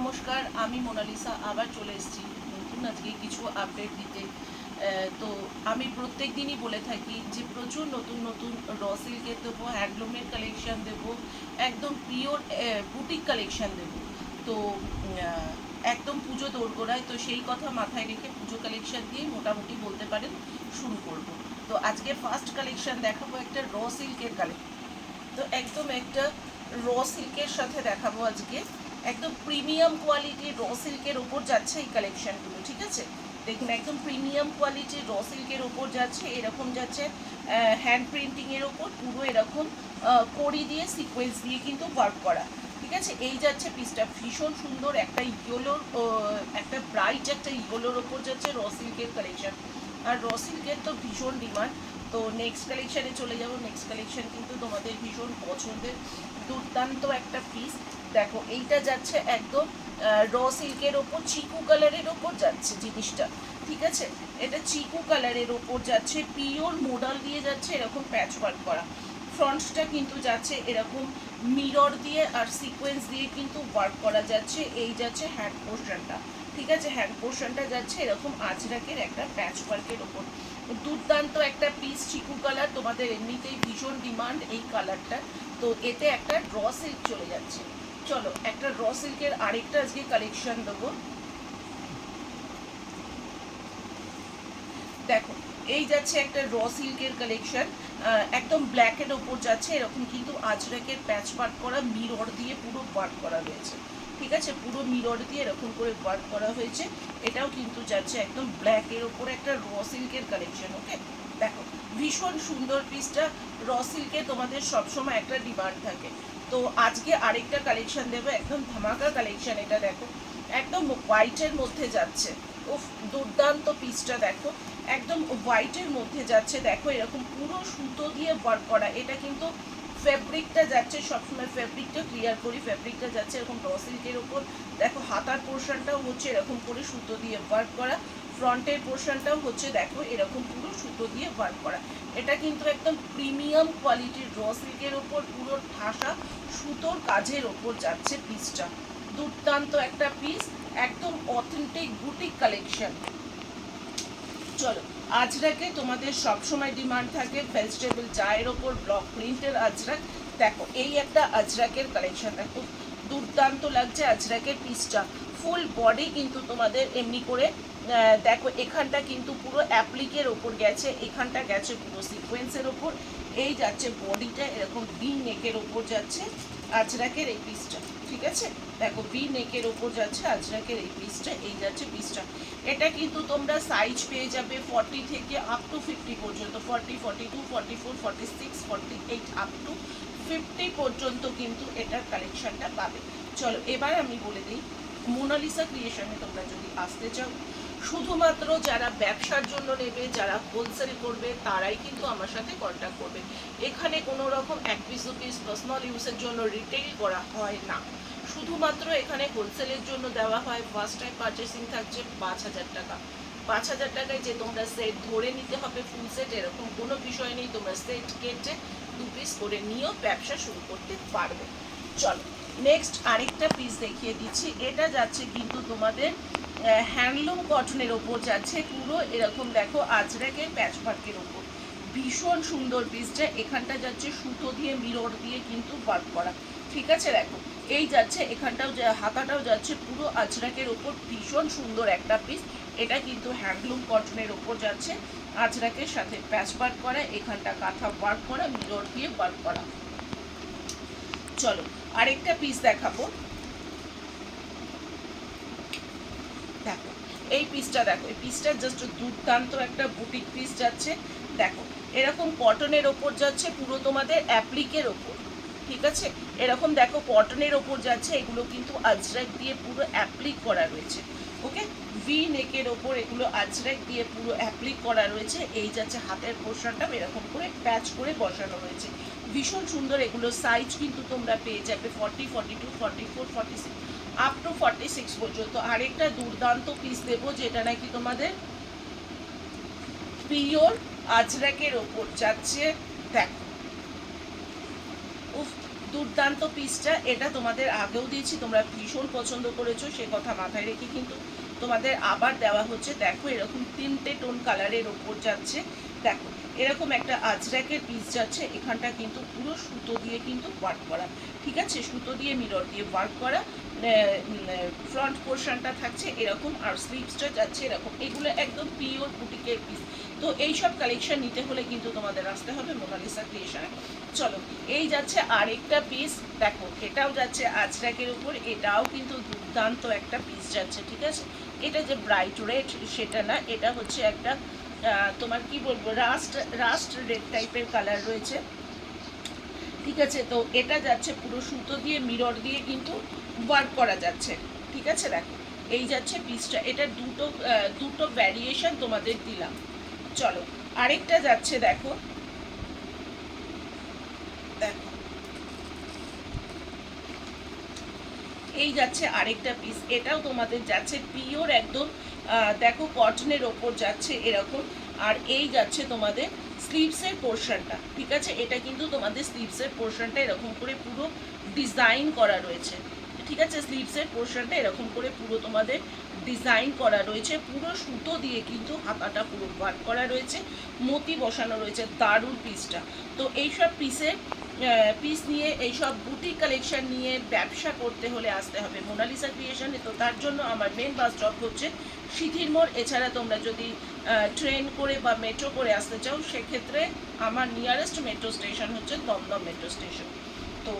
নমস্কার, আমি মোনালিসা, আবার চলে এসেছি নতুন আজকে কিছু আপডেট দিতে। তো আমি প্রত্যেক দিনই বলে থাকি যে প্রচুর নতুন নতুন র সিল্কের দেবো হ্যান্ডলুমের কালেকশন দেবো, একদম পিওর বুটিক কালেকশন দেবো। তো একদম পুজো দোরগোড়ায়, তো সেই কথা মাথায় রেখে পুজো কালেকশন দিয়ে মোটামুটি বলতে পারেন শুরু করব। তো আজকে ফার্স্ট কালেকশন দেখাবো একটা র সিল্কের কালেকশন তো একদম একটা র সিল্কের সাথে দেখাবো আজকে। একদম প্রিমিয়াম কোয়ালিটির র সিল্কের ওপর যাচ্ছে এই কালেকশনগুলো ঠিক আছে? দেখুন, একদম প্রিমিয়াম কোয়ালিটির র সিল্কের ওপর যাচ্ছে, এরকম যাচ্ছে হ্যান্ড প্রিন্টিংয়ের ওপর পুরো এরকম কড়ি দিয়ে সিকোয়েন্স দিয়ে কিন্তু ওয়ার্ক করা, ঠিক আছে? এই যাচ্ছে পিসটা ভীষণ সুন্দর একটা ইয়োলোর একটা ব্রাইট একটা ইয়োলোর ওপর যাচ্ছে র সিল্কের কালেকশন আর র সিল্কের তো ভীষণ ডিমান্ড তো নেক্সট কালেকশানে চলে যাব নেক্সট কালেকশন কিন্তু তোমাদের ভীষণ পছন্দের দুর্দান্ত একটা পিস দেখো, এইটা যাচ্ছে একদম র সিল্কের ওপর, চিকু কালারের ওপর যাচ্ছে জিনিসটা, ঠিক আছে? এটা চিকু কালারের ওপর যাচ্ছে পিওর মোডাল দিয়ে যাচ্ছে, এরকম প্যাচ ওয়ার্ক করা। ফ্রন্টটা কিন্তু যাচ্ছে এরকম মিরর দিয়ে আর সিকোয়েন্স দিয়ে কিন্তু ওয়ার্ক করা যাচ্ছে, এই যাচ্ছে হ্যান্ড পোর্শনটা ঠিক আছে? হ্যান্ড পোর্শনটা যাচ্ছে এরকম আজরাকের একটা প্যাচ ওয়ার্কের ওপর। দুর্দান্ত একটা পিস চিকু কালার তোমাদের এমনিতেই ভীষণ ডিমান্ড এই কালারটা তো এতে একটা র সিল্ক চলে যাচ্ছে। চলো, একটা র সিল্কের আরেকটা আজকে কালেকশন দেবো। দেখো, এই যাচ্ছে একটা র সিল্কের কালেকশন একদম ব্ল্যাকের ওপর যাচ্ছে, এরকম কিন্তু আজরাকের প্যাচ ওয়ার্ক করা মিরর দিয়ে পুরো ওয়ার্ক করা হয়েছে। ঠিক আছে? পুরো মিরর দিয়ে এরকম করে ওয়ার্ক করা হয়েছে। এটাও কিন্তু যাচ্ছে একদম ব্ল্যাকের ওপর একটা র সিল্কের কালেকশন ওকে দেখো ভীষণ সুন্দর পিসটা র সিল্কে তোমাদের সবসময় একটা ডিমান্ড থাকে। তো আজকে আরেকটা কালেকশন দেবো, একদম ধামাকা কালেকশন এটা দেখো। একদম হোয়াইটের মধ্যে যাচ্ছে। উফ, দুর্দান্ত পিসটা দেখো। একদম হোয়াইটের মধ্যে যাচ্ছে। দেখো এরকম পুরো সুতো দিয়ে ওয়ার্ক করা। এটা কিন্তু ফেব্রিকটা যাচ্ছে, সবসময় ফেব্রিকটা ক্লিয়ার করি ফেব্রিকটা যাচ্ছে এরকম র সিল্কের ওপর। দেখো হাতার পোর্শনটাও হচ্ছে এরকম করে সুতো দিয়ে ওয়ার্ক করা। ফ্রন্টের পোর্শনটাও হচ্ছে দেখো এরকম পুরো সুতো দিয়ে ওয়ার্ক করা। এটা কিন্তু একদম প্রিমিয়াম কোয়ালিটির র সিল্কের ওপর, পুরো ঠাসা সুতোর কাজের ওপর যাচ্ছে পিসটা দুর্দান্ত একটা পিস একদম অথেন্টিক বুটিক কালেকশন চলো, আজরাকে তোমাদের সবসময় ডিমান্ড থাকে ভেজিটেবল চায়ের ওপর ব্লক প্রিন্টের আজরাক। দেখো, এই একটা আজরাকের কালেকশন দেখো, দুর্দান্ত লাগছে আজরাকের পিসটা ফুল বডি কিন্তু তোমাদের এমনি করে দেখো, এখানটা কিন্তু পুরো অ্যাপ্লিকের ওপর গেছে, এখানটা গেছে পুরো সিকোয়েন্সের ওপর। এই যাচ্ছে বডিটা এরকম বি নেকের ওপর যাচ্ছে, আজরাকের এই পিসটা ঠিক আছে? দেখো বি নেকের ওপর যাচ্ছে, আজরাকের এই পিসটা এই যাচ্ছে পিসটা এটা কিন্তু তোমরা সাইজ পেয়ে যাবে ফর্টি থেকে আপ টু ফিফটি পর্যন্ত forty forty two forty four forty six forty eight up to fifty পর্যন্ত কিন্তু এটার কালেকশনটা পাবে। চলো, এবার আমি বলে দিই মোনালিসা ক্রিয়েশনে তোমরা যদি আসতে চাও শুধুমাত্র যারা ব্যবসার জন্য নেবে, যারা হোলসেল করবে, তারাই কিন্তু আমার সাথে কন্ট্যাক্ট করবে। এখানে কোনো রকম এক পিস দু পিস পার্সোনাল ইউজের জন্য রিটেল করা হয় না। শুধুমাত্র এখানে হোলসেলের জন্য দেওয়া হয়। ফার্স্ট টাইম পারচেসিং থাকছে পাঁচ হাজার টাকা। পাঁচ হাজার টাকায় যে তোমরা সেট ধরে নিতে হবে ফুল সেট এরকম কোনো বিষয় নেই। তোমরা সেট কেটে দু পিস করে নিয়েও ব্যবসা শুরু করতে পারবে। চলো নেক্সট আরেকটা পিস দেখিয়ে দিচ্ছি। এটা যাচ্ছে কিন্তু তোমাদের হ্যান্ডলুম কটনের ওপর যাচ্ছে পুরো। এরকম দেখো আজরাকের প্যাচ ওয়ার্কের ওপর। ভীষণ সুন্দর পিসটা এখানটা যাচ্ছে সুতো দিয়ে মিরর দিয়ে কিন্তু ওয়ার্ক করা। ঠিক আছে, দেখো। এই যাচ্ছে, এখানটাও হাতাটাও যাচ্ছে পুরো আজরাকের ওপর। ভীষণ সুন্দর একটা পিস এটা কিন্তু হ্যান্ডলুম কটনের ওপর যাচ্ছে। আজরাকের সাথে প্যাচ ওয়ার্ক করা, এখানটা কাঁথা ওয়ার্ক করা মিরর দিয়ে ওয়ার্ক করা। চলো, আরেকটা পিস দেখাবো। দেখো, এই পিসটা দেখো, এই পিসটা জাস্ট দুর্দান্ত একটা বুটিক পিস যাচ্ছে। দেখো, এরকম কটনের ওপর যাচ্ছে পুরো তোমাদের অ্যাপ্লিকের ওপর, ঠিক আছে? এরকম দেখো কটনের ওপর যাচ্ছে, এগুলো কিন্তু আজরাক দিয়ে পুরো অ্যাপ্লিক করা রয়েছে ওকে ভি নেকের ওপর এগুলো আজরাক দিয়ে পুরো অ্যাপ্লিক করা রয়েছে, এই যাচ্ছে হাতের পোর্শনটা, এরকম করে প্যাচ করে বসানো রয়েছে। ভীষণ সুন্দর এগুলো সাইজ কিন্তু তোমরা পেয়ে যাবে forty forty two forty four forty six up to forty six পর্যন্ত। আরেকটা দুর্দান্ত পিস দেবো, যেটা নাকি তোমাদের পিওর আজরাকের ওপর যাচ্ছে। দেখো। দুর্দান্ত পিসটা এটা তোমাদের আগেও দিয়েছি, তোমরা ভীষণ পছন্দ করেছ, সে কথা মাথায় রেখে কিন্তু তোমাদের আবার দেওয়া হচ্ছে। দেখো, এরকম তিনটে টোন কালারের ওপর যাচ্ছে। দেখো, এরকম একটা আজরাকের পিস যাচ্ছে, এখানটা কিন্তু পুরো সুতো দিয়ে কিন্তু ওয়ার্ক করা। ঠিক আছে? সুতো দিয়ে মিরর দিয়ে ওয়ার্ক করা। ফ্রন্ট পোর্শনটা থাকছে এরকম আর স্লিভসটা যাচ্ছে এরকম। এগুলো একদম পিওর বুটিকের পিস তো এই সব কালেকশন নিতে হলে কিন্তু তোমাদের আসতে হবে মোনালিসা ক্রিয়েশনে চলো, এই যাচ্ছে আরেকটা পিস দেখো, এটাও যাচ্ছে আজরাকের উপর, এটাও কিন্তু দুর্দান্ত একটা পিস যাচ্ছে, ঠিক আছে? এটা যে ব্রাইট রেড সেটা না, এটা হচ্ছে একটা তোমার কি বলব রাস্ট রাস্ট রেড টাইপের কালার রয়েছে। ঠিক আছে, তো এটা যাচ্ছে পুরো সুতো দিয়ে মিরর দিয়ে কিন্তু ওয়ার্ক করা যাচ্ছে। ঠিক আছে, দেখো। এই যাচ্ছে পিসটা এটা দুটো দুটো ভ্যারিয়েশন তোমাদের দিলাম। চলো, আরেকটা যাচ্ছে, দেখো। দেখো। এই যাচ্ছে আরেকটা পিস এটাও তোমাদের যাচ্ছে পিওর একদম দেখো কটনের ওপর যাচ্ছে এরকম। আর এই যাচ্ছে তোমাদের স্লিভসের পোর্শনটা ঠিক আছে? এটা কিন্তু তোমাদের স্লিভসের পোর্শনটা এরকম করে পুরো ডিজাইন করা রয়েছে। ঠিক আছে স্লিভসের পোর্শনটা এরকম করে পুরো তোমাদের ডিজাইন করা রয়েছে। পুরো সুতো দিয়ে কিন্তু হাতাটা পুরো ওয়ার্ক করা রয়েছে, মতি বসানো রয়েছে দারুণ পিসটা তো এইসব পিসের পিস নিয়ে, এইসব বুটিক কালেকশন নিয়ে ব্যবসা করতে হলে আসতে হবে মোনালিসা ক্রিয়েশনে তো তার জন্য আমার মেন বাস স্টপ হচ্ছে সিথির মোড়। এছাড়া তোমরা যদি ট্রেন করে বা মেট্রো করে আসতে চাও, সেক্ষেত্রে আমার নিয়ারেস্ট মেট্রো স্টেশন হচ্ছে দমদম মেট্রো স্টেশন তো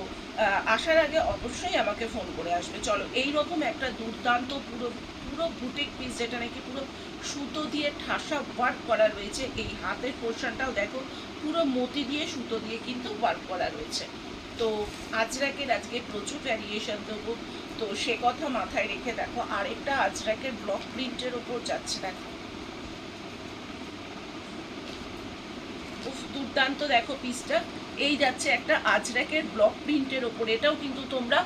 আসার আগে অবশ্যই আমাকে ফোন করে আসবে। চলো, এই রকম একটা দুর্দান্ত পুরো পুরো বুটিক পিস যেটা নাকি পুরো সুতো দিয়ে ঠাসা ওয়ার্ক করা রয়েছে, এই হাতের পোর্শনটাও দেখো, পুরো মতি দিয়ে সুতো দিয়ে কিন্তু ওয়ার্ক করা রয়েছে। তো, আজরাকের আজকে প্রচুর ভ্যারিয়েশন দেবো। তো সে কথা মাথায় রেখে দেখো, আরেকটা আজরাকের ব্লক প্রিন্টের ওপর যাচ্ছে, দেখো। দুর্দান্ত দেখো পিসটা এই যাচ্ছে একটা আজরাকের ব্লক প্রিন্টের ওপর। এটাও কিন্তু তোমরা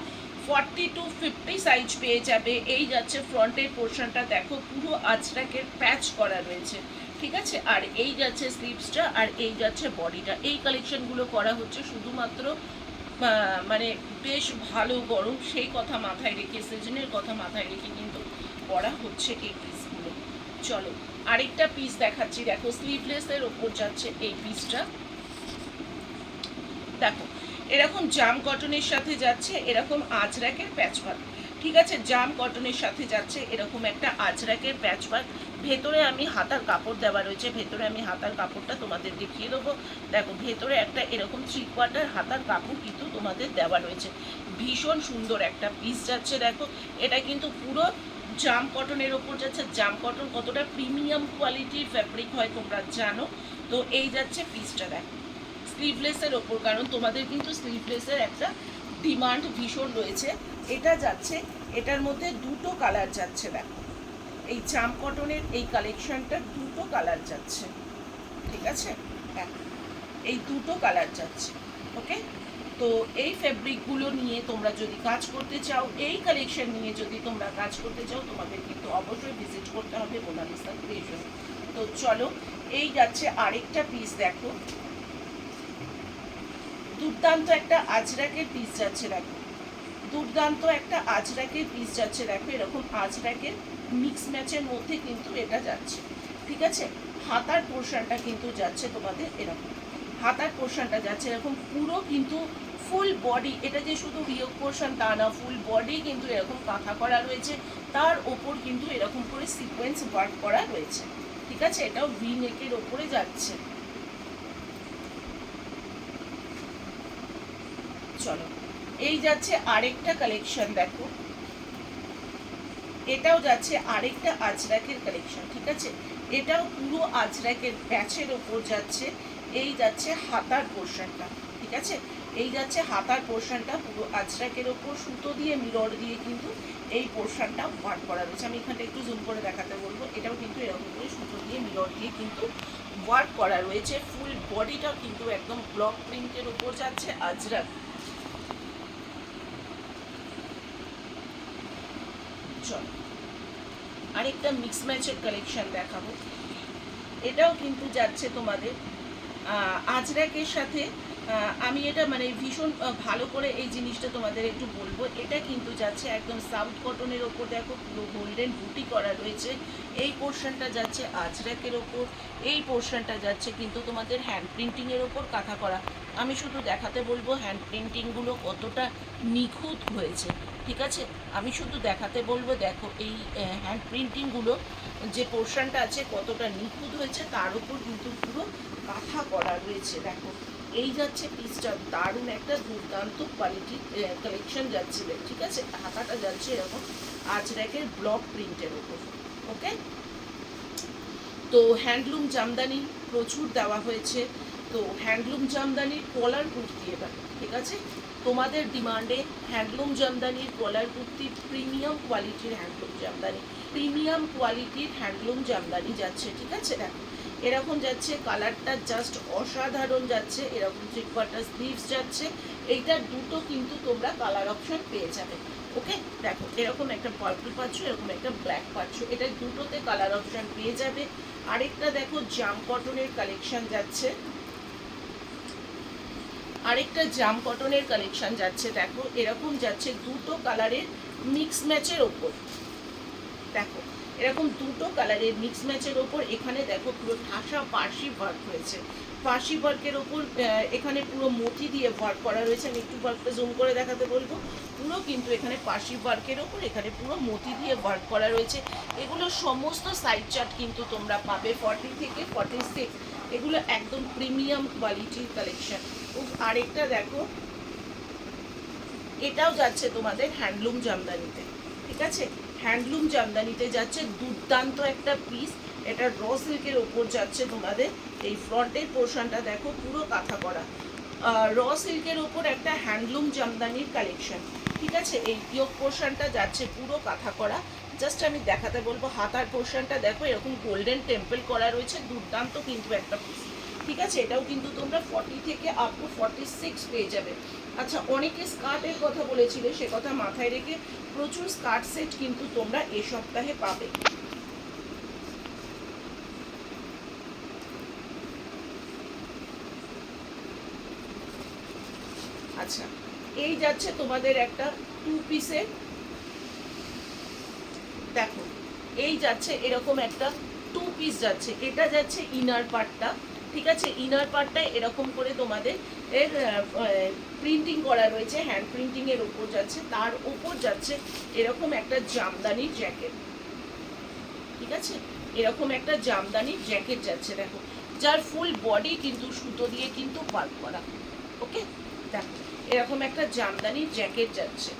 ফর্টি টু ফিফটি সাইজ পেয়ে যাবে। এই যাচ্ছে ফ্রন্টের পোর্শনটা দেখো, পুরো আজরাকের প্যাচ করা রয়েছে। ঠিক আছে? আর এই যাচ্ছে স্লিভসটা আর এই যাচ্ছে বডিটা এই কালেকশনগুলো করা হচ্ছে শুধুমাত্র মানে বেশ ভালো গরম। সেই কথা মাথায় রেখে সিজনের কথা মাথায় রেখে কিন্তু করা হচ্ছে এই চলো, আরেকটা পিস দেখাচ্ছি। দেখো স্লিভলেসের ওপর যাচ্ছে এই পিসটা দেখো, এরকম জাম কটনের সাথে যাচ্ছে এরকম আজরাকের প্যাচওয়ার্ক ঠিক আছে? জাম কটনের সাথে যাচ্ছে এরকম একটা আজরাকের প্যাচওয়ার্ক ভেতরে আমি হাতার কাপড় দেওয়া রয়েছে। ভেতরে আমি হাতার কাপড়টা তোমাদের দেখিয়ে দেবো। দেখো, ভেতরে একটা এরকম থ্রি কোয়ার্টার হাতার কাপড় কিন্তু তোমাদের দেওয়া রয়েছে। ভীষণ সুন্দর একটা পিস যাচ্ছে, দেখো। এটা কিন্তু পুরো জাম কটনের ওপর যাচ্ছে, জাম কটন কতটা প্রিমিয়াম কোয়ালিটির ফ্যাব্রিক হয় তোমরা জানো? তো এই যাচ্ছে পিসটা দেখো। স্লিভলেসের ওপর, কারণ তোমাদের কিন্তু স্লিভলেসের একটা ডিমান্ড ভীষণ রয়েছে। এটা যাচ্ছে, এটার মধ্যে দুটো কালার যাচ্ছে দেখো। এই জাম কটনের এই কালেকশনটা দুটো কালার যাচ্ছে। ঠিক আছে? হ্যাঁ এই দুটো কালার যাচ্ছে। ওকে তো এই ফ্যাব্রিকগুলো নিয়ে তোমরা যদি কাজ করতে চাও, এই কালেকশন নিয়ে যদি তোমরা কাজ করতে চাও, তোমাদের কিন্তু অবশ্যই ভিজিট করতে হবে মোনালিসা ক্রিয়েশন তো চলো, এই যাচ্ছে আরেকটা পিস দেখো। দুর্দান্ত একটা আজরাকের পিস যাচ্ছে দেখো। দুর্দান্ত একটা আজরাকের পিস যাচ্ছে দেখো, এরকম আজরাকের মিক্স ম্যাচের মধ্যে কিন্তু এটা যাচ্ছে। ঠিক আছে? হাতার পোর্শনটা কিন্তু যাচ্ছে তোমাদের এরকম। হাতার পোর্শনটা যাচ্ছে এরকম, পুরো কিন্তু ফুল বডি এটা যে শুধু বিয়োগ পোর্শন তা না ফুল বডি কিন্তু এরকম কাঁথা করা রয়েছে। তার ওপর কিন্তু এরকম করে সিকোয়েন্স ওয়ার্ক করা রয়েছে। ঠিক আছে? এটাও ভি নেকের ওপরে যাচ্ছে। চলো, এই যাচ্ছে আরেকটা কালেকশন দেখো। এটাও যাচ্ছে আরেকটা আজরাকের কালেকশন ঠিক আছে? এটাও পুরো আজরাকের প্যাচের ওপর যাচ্ছে। এই যাচ্ছে হাতার পোর্শনটা ঠিক আছে? এই যাচ্ছে হাতার পোর্শনটা, পুরো আজরাকের ওপর সুতো দিয়ে মিরর দিয়ে কিন্তু এই পোর্শনটা ওয়ার্ক করা রয়েছে। আমি এখানটা একটু জুম করে দেখাতে বলব, এটাও কিন্তু এরকম করে সুতো দিয়ে মিরর দিয়ে কিন্তু ওয়ার্ক করা রয়েছে। ফুল বডিটা কিন্তু একদম ব্লক প্রিন্টের ওপর যাচ্ছে আজরাক চলো, আরেকটা মিক্স ম্যাচের কালেকশন দেখাবো। এটাও কিন্তু যাচ্ছে তোমাদের আজরাকের সাথে আমি এটা মানে ভীষণ ভালো করে এই জিনিসটা তোমাদের একটু বলব। এটা কিন্তু যাচ্ছে একদম সাউথ কটনের ওপর। দেখো পুরো গোল্ডেন বুটি করা রয়েছে। এই পোর্শনটা যাচ্ছে আজরাকের ওপর। এই পোর্শনটা যাচ্ছে কিন্তু তোমাদের হ্যান্ড প্রিন্টিংয়ের ওপর কাঁথা করা। আমি শুধু দেখাতে বলব হ্যান্ড প্রিন্টিংগুলো কতটা নিখুঁত হয়েছে, ঠিক আছে? আমি শুধু দেখাতে বলব, দেখো এই হ্যান্ড প্রিন্টিংগুলো যে পোর্শনটা আছে কতটা নিখুঁত হয়েছে, তার উপর কিন্তু পুরো কাঁথা করা রয়েছে। দেখো এই যাচ্ছে পিসটা দারুণ একটা দুর্দান্ত কোয়ালিটির কালেকশন যাচ্ছে ঠিক আছে? হাতাটা যাচ্ছে এরকম আজরাকের ব্লক প্রিন্টের ওপর ওকে তো হ্যান্ডলুম জামদানি প্রচুর দেওয়া হয়েছে, তো হ্যান্ডলুম জামদানির কলার কুর্তি এবার ঠিক আছে? তোমাদের ডিমান্ডে হ্যান্ডলুম জামদানির কলার কুর্তি প্রিমিয়াম কোয়ালিটির হ্যান্ডলুম জামদানি প্রিমিয়াম কোয়ালিটির হ্যান্ডলুম জামদানি যাচ্ছে, ঠিক আছে? দেখো এরকম যাচ্ছে, কালারটা জাস্ট অসাধারণ যাচ্ছে, এরকম থ্রি কোয়ার্টার স্লিভস যাচ্ছে, এইটার দুটো কিন্তু তোমরা কালার অপশন পেয়ে যাবে। ওকে দেখো, এরকম একটা পার্পল পাচ্ছ, এরকম একটা ব্ল্যাক পাচ্ছ এটা দুটোতে কালার অপশন পেয়ে যাবে। আরেকটা দেখো জাম কটনের কালেকশন যাচ্ছে। আরেকটা জাম কটনের কালেকশন যাচ্ছে, দেখো, এরকম যাচ্ছে দুটো কালারের মিক্স ম্যাচের ওপর। দেখো এরকম দুটো কালারের মিক্স ম্যাচের ওপর এখানে দেখো পুরো ঠাসা পার্সি ওয়ার্ক হয়েছে। পার্সি ওয়ার্কের ওপর এখানে পুরো মতি দিয়ে ওয়ার্ক করা রয়েছে। আমি একটু ওয়ার্কটা জুম করে দেখাতে বলব। পুরো কিন্তু এখানে পার্সি ওয়ার্কের ওপর এখানে পুরো মতি দিয়ে ওয়ার্ক করা রয়েছে। এগুলো সমস্ত সাইড চার্ট কিন্তু তোমরা পাবে ফর্টি থেকে ফর্টি সিক্স এগুলো একদম প্রিমিয়াম কোয়ালিটির কালেকশন আরেকটা দেখো। এটাও যাচ্ছে তোমাদের হ্যান্ডলুম জামদানিতে। ঠিক আছে? হ্যান্ডলুম জামদানিতে যাচ্ছে, দুর্দান্ত একটা পিস এটা র সিল্কের ওপর যাচ্ছে তোমাদের। এই ফ্রন্টের পোর্শনটা দেখো, পুরো কাঁথা করা। র সিল্কের ওপর একটা হ্যান্ডলুম জামদানির কালেকশন ঠিক আছে? এই ইয়োগ পোর্শনটা যাচ্ছে পুরো কাঁথা করা। জাস্ট আমি দেখাতে বলব, হাতার পোর্শনটা দেখো, এরকম গোল্ডেন টেম্পল করা রয়েছে, দুর্দান্ত কিন্তু একটা পিস ঠিক আছে? এটাও কিন্তু তোমরা ফর্টি থেকে আপ টু ফর্টি সিক্স পেয়ে যাবে। আচ্ছা অনেকে স্কার্টের কথা বলেছিলে, সে কথা মাথায় রেখে প্রচুর স্কার্ট সেট কিন্তু তোমরা এ সপ্তাহে পাবে। আচ্ছা এই যাচ্ছে তোমাদের একটা টু পিসের দেখো, এই যাচ্ছে এরকম একটা টু পিস যাচ্ছে। এটা যাচ্ছে ইনার পার্টটা ঠিক আছে ইনার পার্টটা এরকম করে তোমাদের এর প্রিন্টিং করা রয়েছে হ্যান্ড প্রিন্টিং এর উপর যাচ্ছে, তার উপর যাচ্ছে এরকম একটা জামদানি জ্যাকেট ঠিক আছে? এরকম একটা জামদানি জ্যাকেট যাচ্ছে, দেখো। যার ফুল বডি কিন্তু সুতো দিয়ে কিন্তু পার্ক করা। ওকে দেখো, এরকম একটা জামদানি জ্যাকেট যাচ্ছে।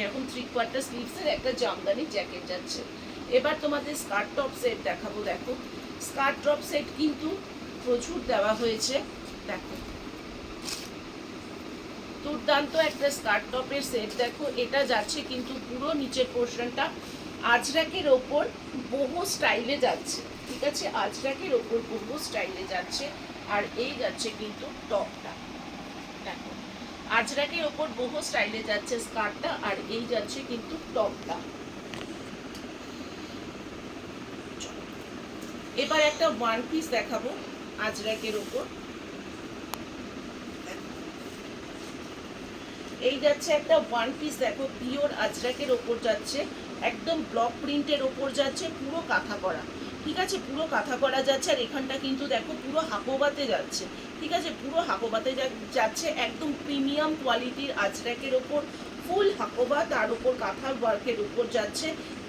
এরকম থ্রি কোয়ার্টার স্লিভসের একটা জামদানি জ্যাকেট যাচ্ছে। এবার তোমাদের স্কার্ট টপ সেট দেখাবো, দেখো। স্কার্ট টপ সেট কিন্তু প্রচুর দেওয়া হয়েছে। দেখো। দুর্দান্ত একটা স্কার্ট টপের সেট দেখো, এটা যাচ্ছে কিন্তু পুরো নিচের পোর্শনটা আজরাকের ওপর বহু স্টাইলে যাচ্ছে। ঠিক আছে? আজরাকের ওপর বহু স্টাইলে যাচ্ছে আর এই যাচ্ছে কিন্তু টপটা। দেখো, আজরাকের ওপর বহু স্টাইলে যাচ্ছে স্কার্টটা আর এই যাচ্ছে কিন্তু টপটা। এবার একটা ওয়ান পিস দেখাবো। আজরাকের ওপর এই যাচ্ছে একটা ওয়ান পিস দেখো, পিওর আজরাকের ওপর যাচ্ছে, একদম ব্লক প্রিন্টের ওপর যাচ্ছে, পুরো কাঁথা করা। ঠিক আছে, পুরো কাঁথা করা যাচ্ছে, আর এখানটা কিন্তু দেখো, পুরো হাকোবাতে যাচ্ছে। ঠিক আছে, পুরো হাকোবাতে যাচ্ছে একদম প্রিমিয়াম কোয়ালিটির আজরাকের ওপর ফুল হাকোবা, তার উপর কাঁথার ওয়ার্কের উপর যাচ্ছে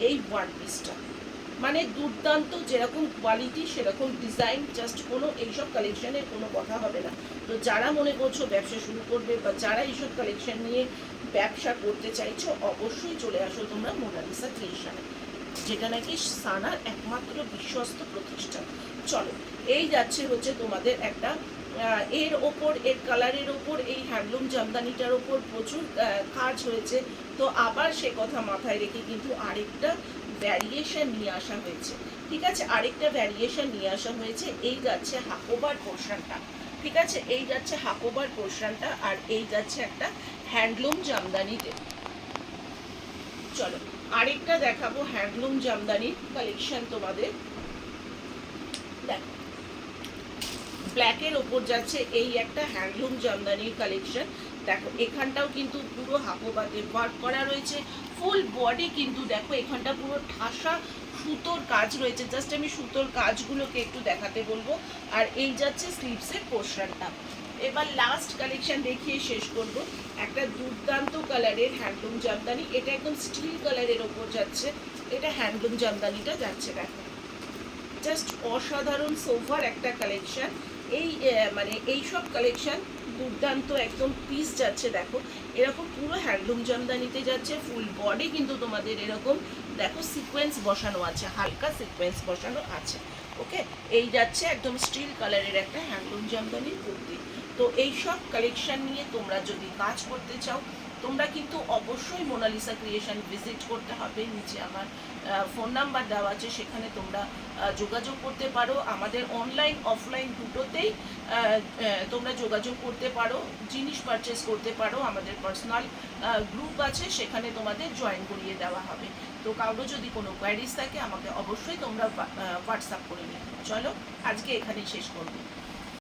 এই ওয়ান পিসটা মানে দুর্দান্ত যেরকম কোয়ালিটি সেরকম ডিজাইন জাস্ট কোনো এইসব কালেকশনের কোনো কথা হবে না। তো যারা মনে করছ ব্যবসা শুরু করবে বা যারা এইসব কালেকশন নিয়ে ব্যবসা করতে চাইছো, অবশ্যই চলে আসো তোমরা মোনালিসা ক্রিয়েশনে যেটা নাকি সানার একমাত্র বিশ্বস্ত প্রতিষ্ঠান। চলো, এই যাচ্ছে হচ্ছে তোমাদের একটা এর ওপর, এর কালারের ওপর, এই হ্যান্ডলুম জামদানিটার ওপর প্রচুর কাজ হয়েছে। তো আবার সে কথা মাথায় রেখে কিন্তু আরেকটা ভ্যারিয়েশন নিয়ে আসা হয়েছে। ঠিক আছে? আরেকটা ভ্যারিয়েশন নিয়ে আসা হয়েছে, এই যাচ্ছে হাকোবার পোর্শনটা ঠিক আছে? এই যাচ্ছে হাকোবার পোর্শনটা আর এই যাচ্ছে একটা হ্যান্ডলুম জামদানিতে। চলো, আরেকটা দেখাবো হ্যান্ডলুম জামদানির কালেকশন তোমাদের। দেখো, ব্ল্যাকের ওপর যাচ্ছে এই একটা হ্যান্ডলুম জামদানির কালেকশন দেখো, এখানটাও কিন্তু পুরো হাকোবাতে ওয়ার্ক করা রয়েছে। ফুল বডি কিন্তু দেখো, এখানটা পুরো ঠাসা সুতোর কাজ রয়েছে। জাস্ট আমি সুতোর কাজগুলোকে একটু দেখাতে বলব। আর এই যাচ্ছে স্লিভসের পোর্শনটা এবার লাস্ট কালেকশন দেখিয়ে শেষ করব। একটা দুর্দান্ত কালারের হ্যান্ডলুম জামদানি। এটা একদম স্টিল কালারের ওপর যাচ্ছে। এটা হ্যান্ডলুম জামদানিটা যাচ্ছে, দেখো। জাস্ট অসাধারণ সোফার একটা কালেকশন এই মানে এই সব কালেকশন দুর্দান্ত একদম পিস যাচ্ছে, দেখো। এরকম পুরো হ্যান্ডলুম জামদানিতে যাচ্ছে ফুল বডি কিন্তু তোমাদের এরকম, দেখো সিকোয়েন্স বসানো আছে, হালকা সিকোয়েন্স বসানো আছে ওকে এই যাচ্ছে একদম স্টিল কালারের একটা হ্যান্ডলুম জামদানির কুর্তি। তো এই সব কালেকশন নিয়ে তোমরা যদি কাজ করতে চাও তোমরা কিন্তু অবশ্যই মোনালিসা ক্রিয়েশন ভিজিট করতে হবে। নিচে আমার ফোন নাম্বার দেওয়া আছে, সেখানে তোমরা যোগাযোগ করতে পারো। আমাদের অনলাইন অফলাইন দুটোতেই তোমরা যোগাযোগ করতে পারো, জিনিস পারচেস করতে পারো। আমাদের পার্সোনাল গ্রুপ আছে, সেখানে তোমাদের জয়েন করিয়ে দেওয়া হবে। তো কারও যদি কোনো কোয়ারিজ থাকে, আমাকে অবশ্যই তোমরা হোয়াটসঅ্যাপ করে নিও। চলো, আজকে এখানেই শেষ করব।